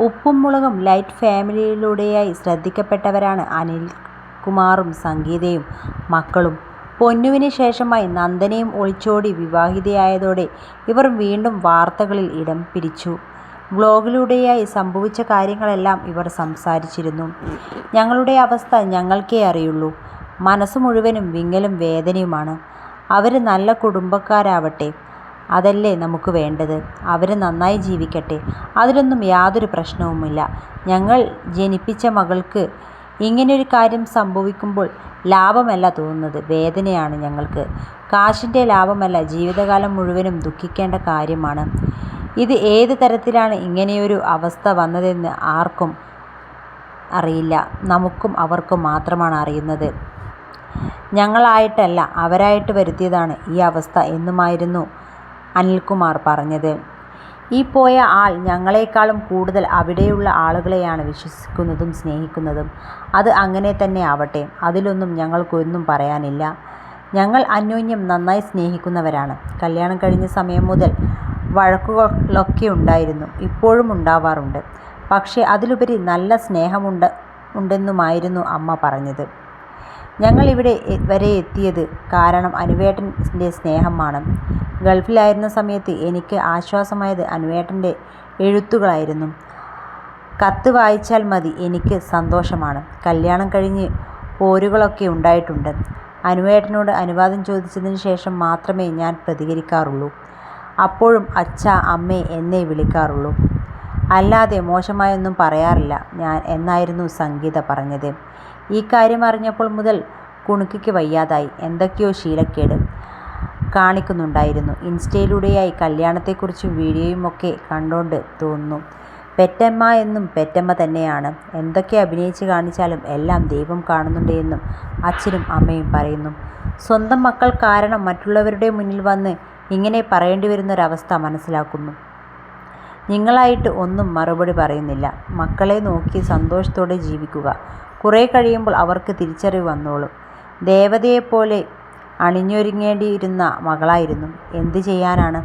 ഉപ്പും മുളകും ലൈറ്റ് ഫാമിലിയിലൂടെയായി ശ്രദ്ധിക്കപ്പെട്ടവരാണ് അനിൽകുമാറും സംഗീതയും മക്കളും. പൊന്നുവിന് ശേഷമായി നന്ദനയും ഒളിച്ചോടി വിവാഹിതയായതോടെ ഇവർ വീണ്ടും വാർത്തകളിൽ ഇടം പിടിച്ചു. വ്ലോഗിലൂടെയായി സംഭവിച്ച കാര്യങ്ങളെല്ലാം ഇവർ സംസാരിച്ചിരുന്നു. "ഞങ്ങളുടെ അവസ്ഥ ഞങ്ങൾക്കേ അറിയുള്ളൂ. മനസ്സ് മുഴുവനും വിങ്ങലും വേദനയുമാണ്. അവർ നല്ല കുടുംബക്കാരാവട്ടെ. അതല്ലേ നമുക്ക് വേണ്ടത്. അവർ നന്നായി ജീവിക്കട്ടെ. അതിലൊന്നും യാതൊരു പ്രശ്നവുമില്ല. ഞങ്ങൾ ജനിപ്പിച്ച മകൾക്ക് ഇങ്ങനെയൊരു കാര്യം സംഭവിക്കുമ്പോൾ ലാഭമല്ല തോന്നുന്നത്, വേദനയാണ് ഞങ്ങൾക്ക്. കാശിന്റെ ലാഭമല്ല, ജീവിതകാലം മുഴുവനും ദുഃഖിക്കേണ്ട കാര്യമാണ്. ഇത് ഏത് തരത്തിലാണ് ഇങ്ങനെയൊരു അവസ്ഥ വന്നതെന്ന് ആർക്കും അറിയില്ല. നമുക്കും അവർക്കും മാത്രമാണ് അറിയുന്നത്. ഞങ്ങളായിട്ടല്ല, അവരായിട്ട് വരുത്തിയതാണ് ഈ അവസ്ഥ എന്നുമായിരുന്നു അനിൽകുമാർ പറഞ്ഞത്. ഈ പോയ ആൾ ഞങ്ങളെക്കാളും കൂടുതൽ അവിടെയുള്ള ആളുകളെയാണ് വിശ്വസിക്കുന്നതും സ്നേഹിക്കുന്നതും. അത് അങ്ങനെ തന്നെ ആവട്ടെ. അതിലൊന്നും ഞങ്ങൾക്കൊന്നും പറയാനില്ല. ഞങ്ങൾ അന്യോന്യം നന്നായി സ്നേഹിക്കുന്നവരാണ്. കല്യാണം കഴിഞ്ഞ സമയം മുതൽ വഴക്കുകളൊക്കെ ഉണ്ടായിരുന്നു ഇപ്പോഴും ഉണ്ടാവാറുണ്ട്. പക്ഷേ അതിലുപരി നല്ല സ്നേഹമുണ്ട് ഉണ്ടെന്നുമായിരുന്നു അമ്മ പറഞ്ഞത്. ഞങ്ങൾ ഇവിടെ വരെ എത്തിയത് കാരണം അനുവേട്ടന്റെ സ്നേഹമാണ്. ഗൾഫിലായിരുന്ന സമയത്ത് എനിക്ക് ആശ്വാസമായത് അനുവേട്ടന്റെ എഴുത്തുകളായിരുന്നു. കത്ത് വായിച്ചാൽ മതി, എനിക്ക് സന്തോഷമാണ്. കല്യാണം കഴിഞ്ഞ് പോരുകളൊക്കെ ഉണ്ടായിട്ടുണ്ട്. അനുവേട്ടനോട് അനുവാദം ചോദിച്ചതിന് ശേഷം മാത്രമേ ഞാൻ പ്രതികരിക്കാറുള്ളൂ. അപ്പോഴും അച്ഛ അമ്മേ എന്നെ വിളിക്കാറുള്ളൂ. അല്ലാതെ മോശമായൊന്നും പറയാറില്ല ഞാൻ എന്നായിരുന്നു സംഗീത പറഞ്ഞത്. ഈ കാര്യം അറിഞ്ഞപ്പോൾ മുതൽ കുണുക്കിക്ക് വയ്യാതായി. എന്തൊക്കെയോ ശീലക്കേട് കാണിക്കുന്നുണ്ടായിരുന്നു. ഇൻസ്റ്റയിലൂടെയായി കല്യാണത്തെക്കുറിച്ചും വീഡിയോയുമൊക്കെ കണ്ടോണ്ട് തോന്നുന്നു. പെറ്റമ്മ എന്നും പെറ്റമ്മ തന്നെയാണ്. എന്തൊക്കെ അഭിനയിച്ച് കാണിച്ചാലും എല്ലാം ദൈവം കാണുന്നുണ്ട് എന്നും അച്ഛനും അമ്മയും പറയുന്നു. സ്വന്തം മക്കൾ കാരണം മറ്റുള്ളവരുടെ മുന്നിൽ വന്ന് ഇങ്ങനെ പറയേണ്ടി വരുന്നൊരവസ്ഥ മനസ്സിലാക്കുന്നു. നിങ്ങളായിട്ട് ഒന്നും മറുപടി പറയുന്നില്ല. മക്കളെ നോക്കി സന്തോഷത്തോടെ ജീവിക്കുക. കുറെ കഴിയുമ്പോൾ അവർക്ക് തിരിച്ചറിവ് വന്നോളും. ദേവതയെപ്പോലെ അണിഞ്ഞൊരുങ്ങേണ്ടിയിരുന്ന മകളായിരുന്നു. എന്തു ചെയ്യാനാണ്.